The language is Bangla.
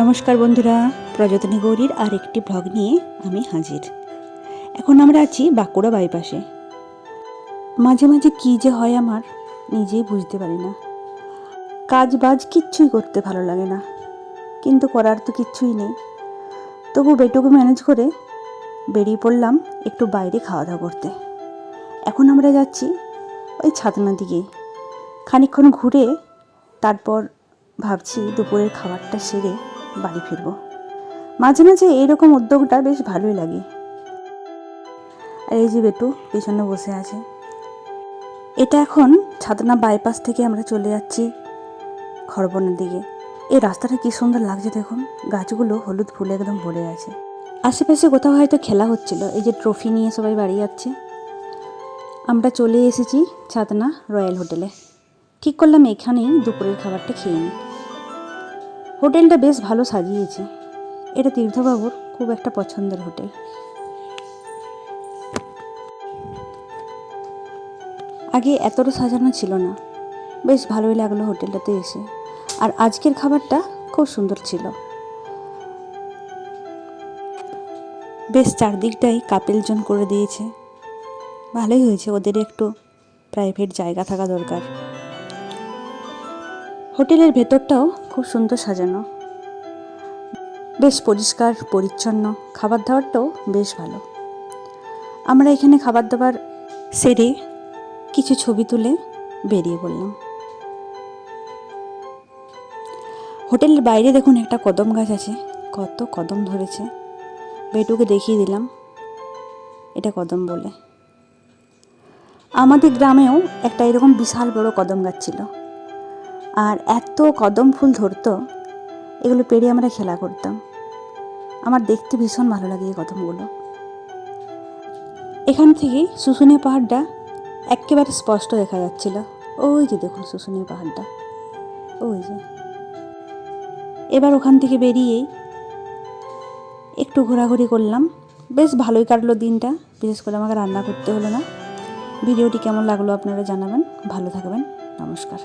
নমস্কার বন্ধুরা, প্রযত্নী গৌরীর আর একটি ব্লগ নিয়ে আমি হাজির। এখন আমরা আছি বাঁকুড়া বাইপাসে মাঝে মাঝে কী যে হয় আমার, নিজেই বুঝতে পারি না। কাজ বাজ কিচ্ছুই করতে ভালো লাগে না। কিন্তু করার তো কিচ্ছুই নেই। তবু বেটুকু ম্যানেজ করে বেরিয়ে পড়লাম একটু বাইরে খাওয়া দাওয়া করতে। এখন আমরা যাচ্ছি ওই ছাতনা দিকে। খানিকক্ষণ ঘুরে তারপর ভাবছি দুপুরের খাবারটা সেরে বাড়ি ফিরব। মাঝে মাঝে এইরকম উদ্যোগটা বেশ ভালোই লাগে। আর এই যে বেটু, পিছনে বসে আছে। এটা এখন ছাতনা বাইপাস থেকে আমরা চলে যাচ্ছি খড়বনের দিকে। এই রাস্তাটা কি সুন্দর লাগছে দেখুন। গাছগুলো হলুদ ফুলে একদম ভরে আছে। আশেপাশে কোথাও হয়তো খেলা হচ্ছিল। এই যে ট্রফি নিয়ে সবাই বাড়ি যাচ্ছে। আমরা চলে এসেছি ছাতনা রয়্যাল হোটেলে ঠিক করলাম এখানেই দুপুরের খাবারটা খেয়ে নিই। হোটেলটা বেশ ভালো সাজিয়েছে। এটা তীর্থবাবুর খুব একটা পছন্দের হোটেল। আগে এতটা সাজানো ছিল না। বেশ ভালোই লাগল হোটেলটাতে এসে। আর আজকের খাবারটা খুব সুন্দর ছিল। বেশ চারদিকটাই কাপেল জোন করে দিয়েছে। ভালোই হয়েছে, ওদের একটু প্রাইভেট জায়গা থাকা দরকার। হোটেলের ভেতরটাও খুব সুন্দর সাজানো। বেশ পরিষ্কার, পরিচ্ছন্ন খাবার দাবারটাও বেশ ভালো। আমরা এখানে খাবার দাবার সেরে কিছু ছবি তুলে বেরিয়ে পড়লাম। হোটেলের বাইরে দেখুন একটা কদম গাছ আছে, কত কদম ধরেছে। বেটুকে দেখিয়ে দিলাম, এটা কদম বলে। আমাদের গ্রামেও একটা এরকম বিশাল বড় কদম গাছ ছিল। আর এত কদম ফুল ধরতো, এগুলো পেরে আমরা খেলা করতাম। আমার দেখতে ভীষণ ভালো লাগে এই কদমগুলো। এখান থেকে শুশুনিয়া পাহাড়টা একেবারে স্পষ্ট দেখা যাচ্ছিল। ওই যে দেখুন শুশুনিয়া পাহাড়টা, ওই যে। এবার ওখান থেকে বেরিয়েই একটু ঘোরাঘুরি করলাম। বেশ ভালোই কাটলো দিনটা, বিশেষ করে আমাকে রান্না করতে হলো না। ভিডিওটি কেমন লাগল আপনারা জানাবেন। ভালো থাকবেন। নমস্কার।